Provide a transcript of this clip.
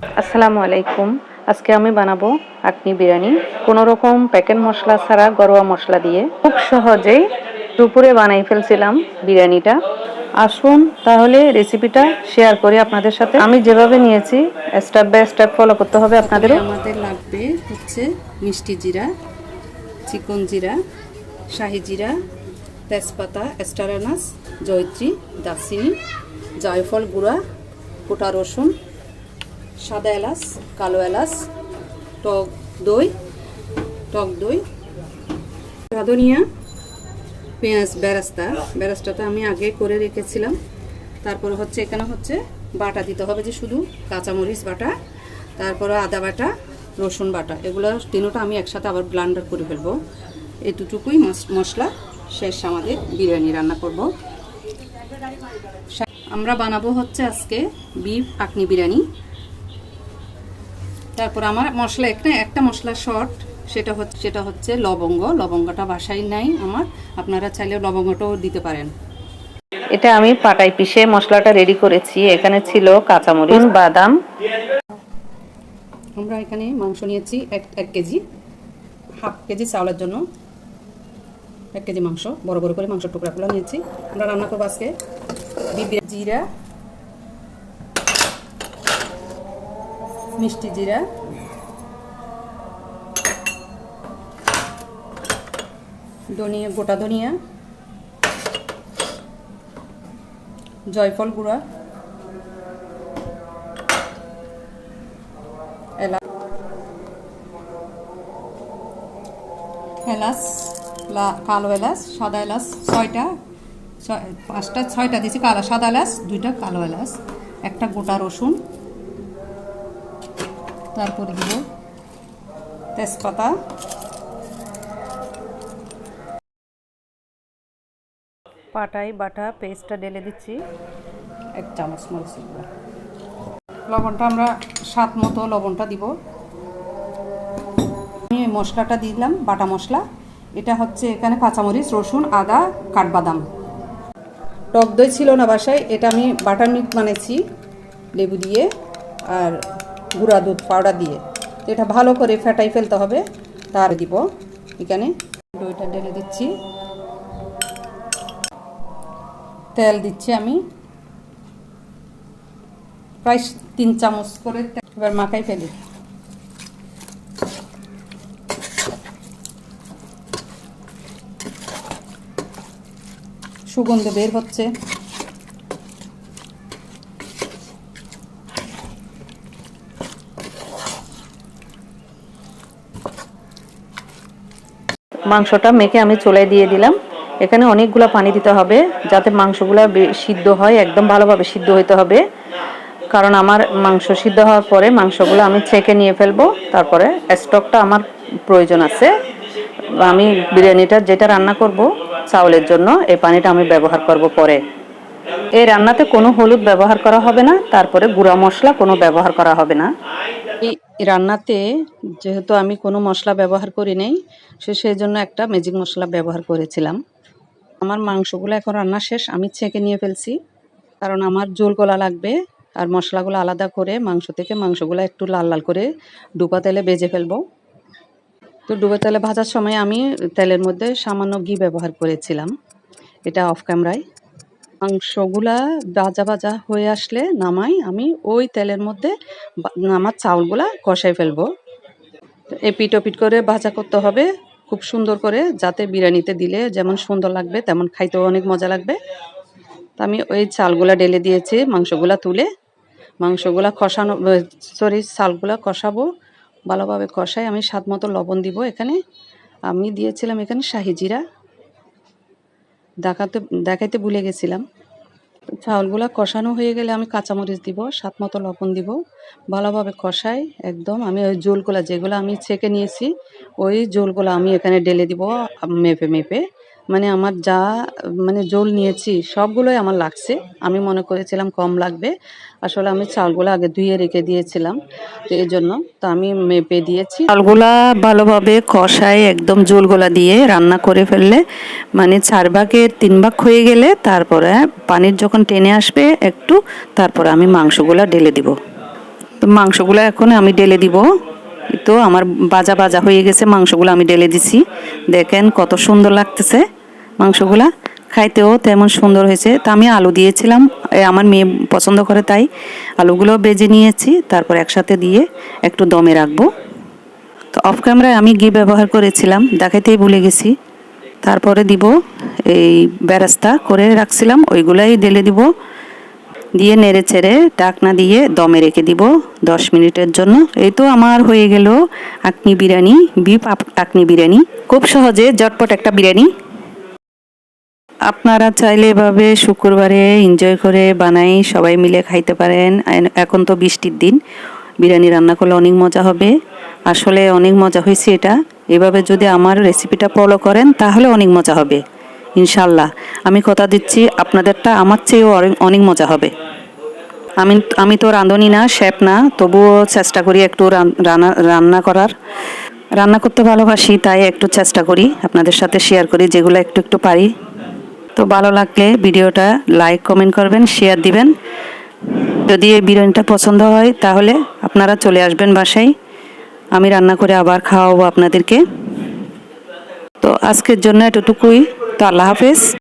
আসসালামু আলাইকুম। আজকে আমি বানাবো আকনি বিরিয়ানি। কোনো রকম প্যাকেট মশলা ছাড়া গরুয়া মশলা দিয়ে। খুব সহজেই দুপুরে বানাই ফেলছিলাম বিরিয়ানিটা। আসুন তাহলে রেসিপিটা শেয়ার করি আপনাদের সাথে। আমি যেভাবে নিয়েছি স্টেপ বাই স্টেপ ফলো করতে হবে আপনাদেরও। আমাদের লাগবে হচ্ছে মিষ্টি জিরা, চিকন জিরা, শাহি জিরা, তেজপাতা স্টারানাস জয়ত্রী, দারচিনি, জয়ফল গুঁড়া, গোটা রসুন সাদা এলাচ, কালো এলাচ, টক দই টক দই, রাঁধুনিয়া, পেঁয়াজ, বেরাস্তা। বেরাস্তাটা আমি আগে করে রেখেছিলাম। তারপরে হচ্ছে এখানে হচ্ছে বাটা দিতে হবে যে শুধু কাঁচামরিচ বাটা, তারপরে আদা বাটা, রসুন বাটা। এগুলো তিনোটা আমি একসাথে আবার ব্লান্ডার করে ফেলব। এতটুকুই মশলা। শেষ আমাদের বিরিয়ানি রান্না করব। আমরা বানাবো হচ্ছে আজকে বিফ আকনি বিরিয়ানি। তারপর আমার মশলা একটা একটা মশলা শর্ট সেটা হচ্ছে সেটা হচ্ছে লবঙ্গ। লবঙ্গটা বাসায় নাই আমার। আপনারা চাইলে লবঙ্গটাও দিতে পারেন। এটা আমি পাটাই পিষে মশলাটা রেডি করেছি। এখানে ছিল কাঁচামরিচ বাদাম। আমরা এখানে মাংস নিয়েছি এক এক কেজি হাফ কেজি চাউলের জন্য। এক কেজি মাংস বড় বড় করে মাংসের টুকরাগুলো নিয়েছি। আমরা রান্না করব আজকে জিরা মিষ্টি জিরা। ধনিয়া, গোটা ধনিয়া। জয়ফল গুঁড়া। এলাচ। কালো এলাচ, সাদা এলাচ, ছয়টা। ছয়- পাঁচটা, ছয়টা দিয়েছি কালো, সাদা এলাচ, দুইটা কালো এলাচ, একটা গোটা রসুন। তারপরে দিব তেজপাতা। পাটাই বাটা পেস্টটা ঢেলে দিচ্ছি। এক চামচ মরিচ। লবণটা আমরা স্বাদ মতো লবণটা দিব। আমি মশলাটা দিলাম, বাটা মশলা। এটা হচ্ছে এখানে কাঁচামরিচ, রসুন, আদা, কাঠবাদাম। টক দই ছিল না বাসায়, এটা আমি বাটার মিল্ক বানাইছি, লেবু দিয়ে। আর গুঁড়া দুধ, পাউডার দিয়ে। তো এটা ভালো করে ফেটাই ফেলতে হবে। তার দিব এখানে। দইটা ঢেলে দিচ্ছি। তেল দিচ্ছি আমি। প্রায় তিন চামচ করে এবার মাখাই ফেলি। সুগন্ধ বের হচ্ছে। মাংসটা মেখে আমি চুলায় দিয়ে দিলাম। এখানে অনেকগুলো পানি দিতে হবে যাতে মাংসগুলো সিদ্ধ হয়, একদম ভালোভাবে সিদ্ধ হইতে হবে। কারণ আমার মাংস সিদ্ধ হওয়ার পরে মাংসগুলো আমি ছেঁকে নিয়ে ফেলব, তারপরে স্টকটা আমার প্রয়োজন আছে। আমি বিরিয়ানিটা যেটা রান্না করব চাউলের জন্য, এই পানিটা আমি ব্যবহার করব পরে। এই রান্নাতে কোনো হলুদ ব্যবহার করা হবে না, তারপরে গুঁড়া মশলা কোনো ব্যবহার করা হবে না। এই রান্নাতে যেহেতু আমি কোনো মশলা ব্যবহার করি নাই, সে সেই জন্য একটা ম্যাজিক মশলা ব্যবহার করেছিলাম। আমার মাংসগুলো এখন রান্না শেষ, আমি ছেঁকে নিয়ে ফেলছি। কারণ আমার জোল গলা লাগবে, আর মশলাগুলো আলাদা করে মাংস থেকে মাংসগুলো একটু লাল লাল করে ডুবা তেলে ভেজে ফেলব। তো ডুবে তেলে ভাজার সময় আমি তেলের মধ্যে সামান্য ঘি ব্যবহার করেছিলাম। এটা অফ ক্যামেরায় মাংসগুলা ভাজা ভাজা হয়ে আসলে নামাই, আমি ওই তেলের মধ্যে আমার চাউলগুলা কষাই ফেলব। এপিট ওপিট করে ভাজা করতে হবে, খুব সুন্দর করে, যাতে বিরিয়ানিতে দিলে যেমন সুন্দর লাগবে, তেমন খাইতেও অনেক মজা লাগবে। তো আমি ওই চালগুলা ঢেলে দিয়েছি, মাংসগুলা তুলে। মাংসগুলা কষানো সরি চালগুলা কষাবো। ভালোভাবে কষাই আমি স্বাদ মতো লবণ দিব এখানে। আমি দিয়েছিলাম এখানে শাহি জিরা। দেখাতে, দেখাইতে ভুলে গেছিলাম। চাউলগুলা কষানো হয়ে গেলে আমি কাঁচামরিচ দিব, স্বাদ মতো লবণ দিব। ভালোভাবে কষাই, একদম। আমি ওই জোলগুলা যেগুলো আমি ছেঁকে নিয়েছি, ওই জোলগুলো আমি এখানে ঢেলে দিব মেপে মেপে। মানে আমার যা মানে জোল নিয়েছি, সবগুলোই আমার লাগছে। আমি মনে করেছিলাম কম লাগবে। আসলে আমি চালগুলো আগে ধুয়ে রেখে দিয়েছিলাম, তো এই জন্য। তো আমি মেপে দিয়েছি। চালগুলা ভালোভাবে কষায় একদম জোলগুলা দিয়ে রান্না করে ফেললে মানে চার ভাগের তিন ভাগ হয়ে গেলে তারপরে পানির যখন টেনে আসবে একটু, তারপরে আমি মাংসগুলা ঢেলে দিব। তো মাংসগুলো এখন আমি ঢেলে দিব। তো আমার বাজা বাজা হয়ে গেছে, মাংসগুলো আমি ঢেলে দিছি। দেখেন কত সুন্দর লাগতেছে। মাংসগুলা খাইতেও তেমন সুন্দর হয়েছে। তা আমি আলু দিয়েছিলাম আমার মেয়ে পছন্দ করে তাই। আলুগুলো বেজে নিয়েছি, তারপর একসাথে দিয়ে একটু দমে রাখব। তো অফ ক্যামেরায় আমি ঘি ব্যবহার করেছিলাম, দেখাইতেই ভুলে গেছি। তারপরে দিব এই বেরাস্তা করে রাখছিলাম, ওইগুলাই ঢেলে দিব। দিয়ে নেড়ে চেড়ে ডাকনা দিয়ে দমে রেখে দিব দশ মিনিটের জন্য। এই তো আমার হয়ে গেল আকনি বিরিয়ানি বিপ আকনি বিরিয়ানি। খুব সহজে জটপট একটা বিরিয়ানি আপনারা চাইলে এভাবে শুক্রবারে এনজয় করে বানাই, সবাই মিলে খাইতে পারেন। এখন তো বৃষ্টির দিন, বিরিয়ানি রান্না করলে অনেক মজা হবে। আসলে অনেক মজা হয়েছে এটা। এভাবে যদি আমার রেসিপিটা ফলো করেন, তাহলে অনেক মজা হবে। ইনশাল্লাহ আমি কথা দিচ্ছি, আপনাদেরটা আমার চেয়েও অনেক- মজা হবে। আমি আমি তো রাঁধুনি না শেফ না, তবুও চেষ্টা করি একটু রান- রান্না রান্না করার। রান্না করতে ভালোবাসি, তাই একটু চেষ্টা করি। আপনাদের সাথে শেয়ার করি, যেগুলো একটু একটু পারি। তো ভালো লাগলে ভিডিওটা লাইক কমেন্ট করবেন শেয়ার দিবেন। যদি এই বিরিয়ানিটা পছন্দ হয়, তাহলে আপনারা চলে আসবেন বাসায়। আমি রান্না করে আবার খাওয়াবো আপনাদেরকে। তো আজকের জন্য এতটুকুই। তো আল্লাহ হাফেজ।